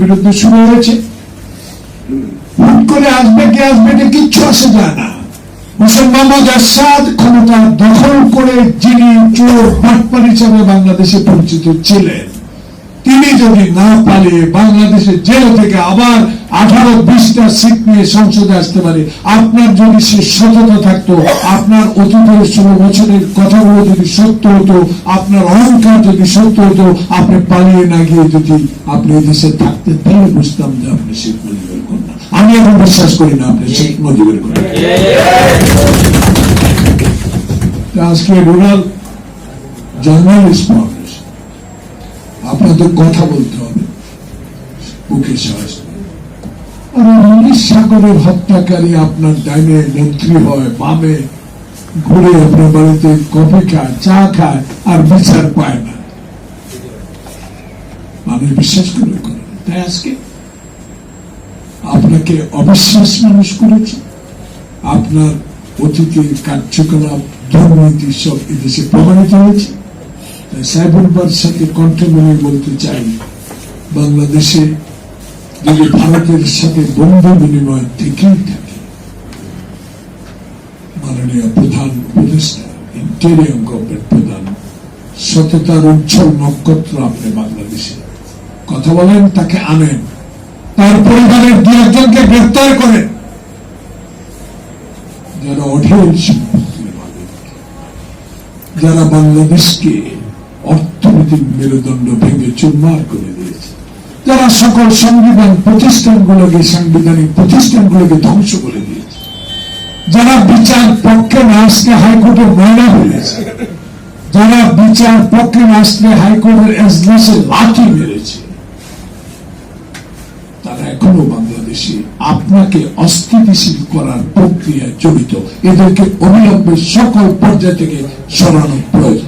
বিরুদ্ধে শুরু হয়েছে। হুট করে আসবে কে আসবে এটা কিচ্ছু আসে যায় না। মোহাম্মদ আসাদ ক্ষমতা দখল করে যিনি চোর, বাটপার হিসাবে বাংলাদেশে পরিচিত ছিলেন, তিনি যদি না পালিয়ে বাংলাদেশের জেল থেকে আবার আঠারো বিশটা সিট নিয়ে সংসদে আসতে পারে। আপনার যদি সে সততা থাকতো, আপনার অতীতের ষোলো বছরের কথাগুলো যদি সত্য হতো, আপনার অহংকার যদি সত্য হতো, আপনি পালিয়ে না গিয়ে যদি আপনি দেশে থাকতেন, তাহলে বুঝতাম যে আপনি শেখ মুজিবের কন্যা। আমি এখন বিশ্বাস করি না আপনি শেখ মুজিবের কন্যা। আজকে রুরাল জার্নালিস্ট ফাউন্ডেশন আপনাদের কথা বলতে হবে। বুকে সাহস সাগরের হত্যাকারী আপনার ডাইনে মন্ত্রী হয়, বামে ঘুরে আপনার বাড়িতে কফি খায়, চা খায়, আর বিচার পায় না। মানুষ বিশ্বাস করে তাই আজকে আপনাকে অবিশ্বাস মানুষ করেছে। আপনার অতীতের কার্যকলাপ, দুর্নীতি সব এদেশে প্রমাণিত হয়েছে। তাই সাইবরবার সাথে কণ্ঠ বলতে চাই, বাংলাদেশে যদি ভারতের সাথে বন্ধু বিনিময় থেকেই থাকে, মাননীয় প্রধান উপদেষ্টা ইন্টেরিয়াম গভর্নমেন্ট প্রধান, সততার উজ্জ্বল নক্ষত্র আপনি বাংলাদেশে। কথা বলেন, তাকে আনেন। তার পরিবারের দু একজনকে গ্রেপ্তার করেন। যারা অঢেল সম্পত্তির মালিক, যারা বাংলাদেশকে অর্থনৈতিক মেরুদণ্ড ভেঙে চুরমার করে যারা সকল সংবিধান প্রতিষ্ঠানগুলোকে সাংবিধানিক প্রতিষ্ঠানগুলোকে ধ্বংস করে দিয়েছে। যারা বিচার পক্ষে না আসলে হাইকোর্টের ময়না হয়েছে যারা বিচার পক্ষে না আসলে হাইকোর্টের এজলাসে লাঠি মেরেছে, তারা এখনও বাংলাদেশে আপনাকে অস্থিতিশীল করার প্রক্রিয়ায় জড়িত। এদেরকে অবিলম্বে সকল পর্যায় থেকে সরানো প্রয়োজন।